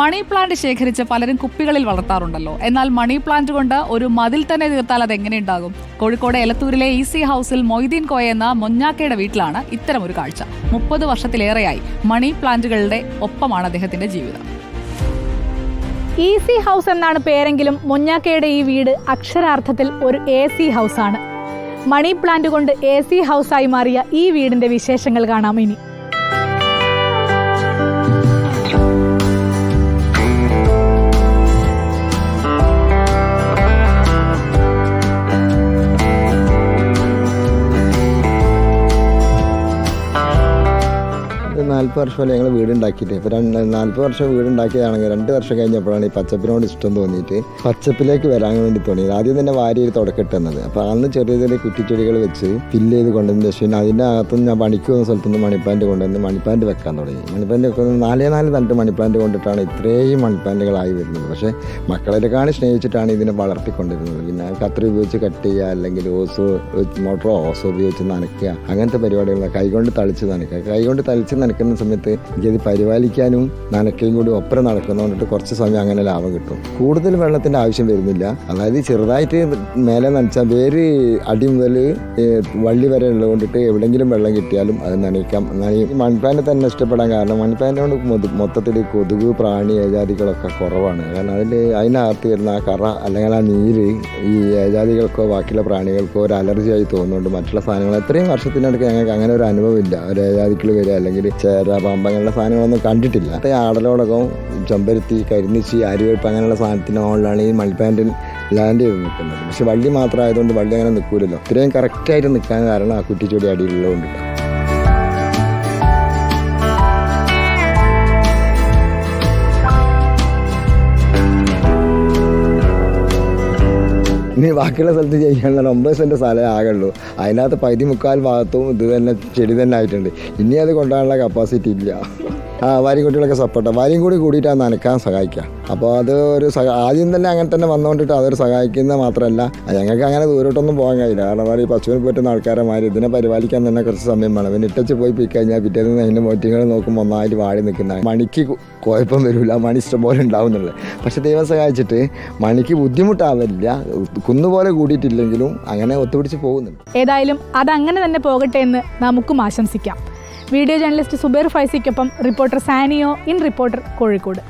Money plant ശേഖരിച്ച് പലരും കുപ്പികളിൽ വളർത്താറുണ്ടല്ലോ. എന്നാൽ മണി പ്ലാന്റ് കൊണ്ട് ഒരു മതിൽ തന്നെ തീർത്താൽ അത് എങ്ങനെയുണ്ടാകും കോഴിക്കോട് എലത്തൂരിലെ ഇ സി ഹൗസിൽ മൊയ്തീൻ കോയ എന്ന മൊഞ്ഞാക്കയുടെ വീട്ടിലാണ് ഇത്തരം ഒരു കാഴ്ച. മുപ്പത് വർഷത്തിലേറെയായി മണി പ്ലാന്റുകളുടെ ഒപ്പമാണ് അദ്ദേഹത്തിന്റെ ജീവിതം. ഈസി ഹൗസ് എന്നാണ് പേരെങ്കിലും മൊഞ്ഞാക്കയുടെ ഈ വീട് അക്ഷരാർത്ഥത്തിൽ ഒരു എ സി ഹൗസ് ആണ് മണി പ്ലാന്റ് കൊണ്ട് എ സി ഹൗസായി മാറിയ ഈ വീടിന്റെ വിശേഷങ്ങൾ കാണാം ഇനി. നാൽപ്പത് വർഷമല്ലേ ഞങ്ങൾ വീടുണ്ടാക്കിയിട്ട്. ഇപ്പോൾ രണ്ട് നാൽപ്പത് വർഷം വീടുണ്ടാക്കിയതാണെങ്കിൽ രണ്ട് വർഷം കഴിഞ്ഞപ്പോഴാണ് ഈ പച്ചപ്പിനോട് ഇഷ്ടം തോന്നിയിട്ട് പച്ചപ്പിലേക്ക് വരാൻ വേണ്ടി തോന്നിയത് ആദ്യം തന്നെ വാരിയിൽ തുടക്കിട്ടുന്നത് അപ്പോൾ അന്ന് ചെറിയ ചെറിയ കുറ്റിച്ചെടികൾ വെച്ച് ഫില്ല് ചെയ്ത് കൊണ്ടുവന്ന ശേഷം അതിന്റെ അകത്തുനിന്ന് ഞാൻ പണിക്ക് പോകുന്ന സ്ഥലത്തുനിന്ന് മണിപ്പാന്റ് കൊണ്ടുവന്ന് മണിപ്പാന്റ് വെക്കാൻ തുടങ്ങി. മണിപ്പാന്റ് വെക്കുന്നത് നാലേ നാല് തണ്ട് മണിപ്പാന്റ് കൊണ്ടിട്ടാണ് ഇത്രയും മണിപ്പാന്റുകളായി വരുന്നത്. പക്ഷേ മക്കളെക്കാണ് സ്നേഹിച്ചിട്ടാണ് ഇതിനെ വളർത്തിക്കൊണ്ടിരുന്നത്. പിന്നെ കത്രി ഉപയോഗിച്ച് കട്ട് ചെയ്യുക അല്ലെങ്കിൽ ഓസ് മോട്ടറോ ഓസോ ഉപയോഗിച്ച് നനയ്ക്കുക. അങ്ങനത്തെ പരിപാടികൾ കൈകൊണ്ട് തളിച്ച് നനയ്ക്കുക. കൈകൊണ്ട് തളിച്ച് നനയ്ക്കുന്ന സമയത്ത് എനിക്കത് പരിപാലിക്കാനും നനയ്ക്കയും കൂടി ഒപ്പരം നടക്കുന്നതുകൊണ്ടിട്ട് കുറച്ച് സമയം അങ്ങനെ ലാഭം കിട്ടും. കൂടുതൽ വെള്ളത്തിന്റെ ആവശ്യം വരുന്നില്ല. അതായത് ചെറുതായിട്ട് മേലെ നനച്ചാൽ വേര് അടി മുതൽ വള്ളി വരെ ഉള്ളതുകൊണ്ടിട്ട് എവിടെയെങ്കിലും വെള്ളം കിട്ടിയാലും അത് നനയ്ക്കാം. നനയും മൺപാനെ തന്നെ ഇഷ്ടപ്പെടാൻ കാരണം മൺപാനെ കൊണ്ട് മൊത്തത്തിൽ കൊതുക് പ്രാണി ഏജാതികളൊക്കെ കുറവാണ്. കാരണം അതിൽ അതിനകത്ത് വരുന്ന ആ കറ അല്ലെങ്കിൽ ആ നീര് ഈ ഏജാതികൾക്കോ ബാക്കിയുള്ള പ്രാണികൾക്കോ ഒരു അലർജിയായി തോന്നുന്നുണ്ട്. മറ്റുള്ള സാധനങ്ങൾ എത്രയും വർഷത്തിനടുക്ക് ഞങ്ങൾക്ക് അങ്ങനെ ഒരു അനുഭവം ഇല്ല. ഒരു ഏജാതികൾ വരിക അല്ലെങ്കിൽ ചേര പാമ്പ് അങ്ങനെയുള്ള സാധനങ്ങളൊന്നും കണ്ടിട്ടില്ല. അപ്പം ആടലോടകം ചെമ്പരുത്തി കരിനിച്ചി അരിവെപ്പ് അങ്ങനെയുള്ള സാധനത്തിന് മുകളിലാണ് ഈ മൾപ്പാന്റിൽ ലാൻഡ് ചെയ്ത് നിൽക്കുന്നത്. പക്ഷെ വള്ളി മാത്രമായതുകൊണ്ട് വള്ളി അങ്ങനെ നിൽക്കൂലല്ലോ. ഇത്രയും കറക്റ്റായിട്ട് നിൽക്കാൻ കാരണം ആ കുറ്റിച്ചൊടി അടിയിലുള്ളതുകൊണ്ടില്ല. ഇനി ബാക്കിയുള്ള സ്ഥലത്ത് ചെയ്യാനുള്ള ഒമ്പത് സെന്റ് സ്ഥലമേ ആകുള്ളൂ അതിനകത്ത് പകുതി മുക്കാൽ ഭാഗത്തും ഇത് തന്നെ ചെടി തന്നെ ആയിട്ടുണ്ട്. ഇനി അത് കൊണ്ടുപോകാനുള്ള കപ്പാസിറ്റി ഇല്ല. ആ വാരിയും കുട്ടികളൊക്കെ സപ്പോർട്ട് വാരിയും കൂടി കൂടിയിട്ടാണ് നനക്കാൻ സഹായിക്കുക അപ്പോൾ അത് ഒരു ആദ്യം തന്നെ അങ്ങനെ തന്നെ വന്നുകൊണ്ടിട്ട് അതൊരു സഹായിക്കുന്നത് മാത്രമല്ല ഞങ്ങൾക്ക് അങ്ങനെ ദൂരോട്ടൊന്നും പോകാൻ കഴിയില്ല. കാരണം അവർ ഈ പശുവിന് പറ്റുന്ന ആൾക്കാരെ മാറി ഇതിനെ പരിപാലിക്കാൻ തന്നെ കുറച്ച് സമയം വേണം. പിന്നെ ഇട്ടച്ച് പോയി പോയി കഴിഞ്ഞാൽ പിറ്റേന്ന് അതിന്റെ മോറ്റിങ്ങൾ നോക്കുമ്പോൾ ഒന്നായിട്ട് വാടി നിൽക്കുന്ന മണിക്ക് കുഴപ്പം വരില്ല മണി ഇഷ്ടംപോലെ ഉണ്ടാവുന്നുള്ളത് പക്ഷേ ദൈവം സഹായിച്ചിട്ട് മണിക്ക് ബുദ്ധിമുട്ടാവില്ല കുന്നുപോലെ കൂടിയിട്ടില്ലെങ്കിലും അങ്ങനെ ഒത്തുപിടിച്ച് പോകുന്നുണ്ട്. ഏതായാലും അതങ്ങനെ തന്നെ പോകട്ടെ എന്ന് നമുക്കും ആശംസിക്കാം. വീഡിയോ ജേർണലിസ്റ്റ് സുബേർ ഫൈസിക്കൊപ്പം reporter Saniyo in reporter Kozhikode.